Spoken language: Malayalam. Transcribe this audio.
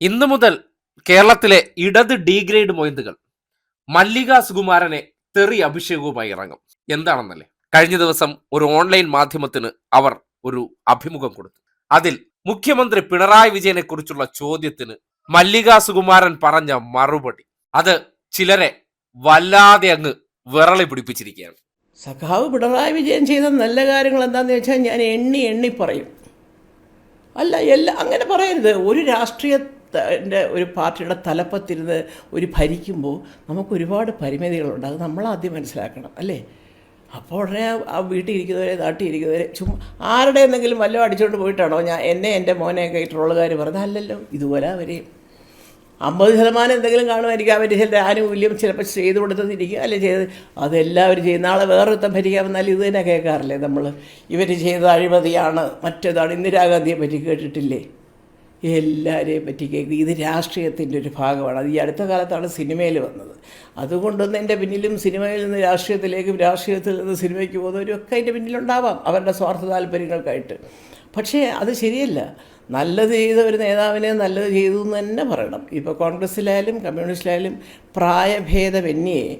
ഇന്നു മുതൽ കേരളത്തിലെ ഇടത് ഡീഗ്രേഡ് മൊയ്ന്തുകൾ മല്ലിക സുകുമാരനെ തെറി അഭിഷേകവുമായി ഇറങ്ങും. എന്താണെന്നല്ലേ? കഴിഞ്ഞ ദിവസം ഒരു ഓൺലൈൻ മാധ്യമത്തിന് അവർ ഒരു അഭിമുഖം കൊടുത്തു. അതിൽ മുഖ്യമന്ത്രി പിണറായി വിജയനെ കുറിച്ചുള്ള ചോദ്യത്തിന് മല്ലിക സുകുമാരൻ പറഞ്ഞ മറുപടി. അത് ചിലരെ വല്ലാതെ അങ്ങ് വിറളി പിടിപ്പിച്ചിരിക്കുകയാണ്. സഖാവ് പിണറായി വിജയൻ ചെയ്ത നല്ല കാര്യങ്ങൾ എന്താണെന്ന് വെച്ചാൽ ഞാൻ എണ്ണി എണ്ണി പറയും. അല്ല എല്ലാ അങ്ങനെ പറയരുത്. ഒരു രാഷ്ട്രീയത്തിന്റെ ഒരു പാർട്ടിയുടെ തലപ്പത്തിരുന്ന് ഒരു ഭരിക്കുമ്പോൾ നമുക്ക് ഒരുപാട് പരിമിതികളുണ്ട്. അത് നമ്മൾ ആദ്യം മനസ്സിലാക്കണം അല്ലേ? അപ്പോൾ ഉടനെ ആ- വീട്ടിൽ ഇരിക്കുന്നവരെ നാട്ടിൽ ഇരിക്കുന്നവരെ ചുമ്മാ ആരുടെ എന്തെങ്കിലും വല്ലതും അടിച്ചുകൊണ്ട് പോയിട്ടാണോ? ഞാൻ എന്നെ എന്റെ മോനെയൊക്കെ ട്രോളുകാർ പറഞ്ഞത് അല്ലല്ലോ ഇതുപോലെ അവരെയും അമ്പത് ശതമാനം എന്തെങ്കിലും കാണുമായിരിക്കും. അവർ ചില ആനുകൂല്യം ചിലപ്പോൾ ചെയ്തു കൊടുത്തിരിക്കുക അല്ലെ ചെയ്ത്? അതെല്ലാവരും ചെയ്യും. നാളെ വേറൊരുത്തം ഭരിക്കാൻ വന്നാൽ ഇത് തന്നെ കേൾക്കാറില്ലേ നമ്മൾ ഇവർ ചെയ്ത അഴിമതിയാണ് മറ്റേതാണ് ഇന്ദിരാഗാന്ധിയെ പറ്റി കേട്ടിട്ടില്ലേ? എല്ലാവരെയും പറ്റി കേൾക്കും. ഇത് രാഷ്ട്രീയത്തിന്റെ ഒരു ഭാഗമാണ്. അത് ഈ അടുത്ത കാലത്താണ് സിനിമയിൽ വന്നത്. അതുകൊണ്ടൊന്നും എന്റെ പിന്നിലും സിനിമയിൽ നിന്ന് രാഷ്ട്രീയത്തിലേക്കും രാഷ്ട്രീയത്തിൽ നിന്ന് സിനിമയ്ക്ക് പോകുന്നവരും ഒക്കെ അതിന്റെ പിന്നിലുണ്ടാവാം. അവരുടെ സ്വാർത്ഥ താല്പര്യങ്ങൾക്കായിട്ട്. പക്ഷേ അത് ശരിയല്ല. നല്ലത് ചെയ്ത ഒരു നേതാവിനെ നല്ലത് ചെയ്തു എന്ന് തന്നെ പറയണം. ഇപ്പോൾ കോൺഗ്രസ്സിലായാലും കമ്മ്യൂണിസ്റ്റിലായാലും പ്രായഭേദമന്യേ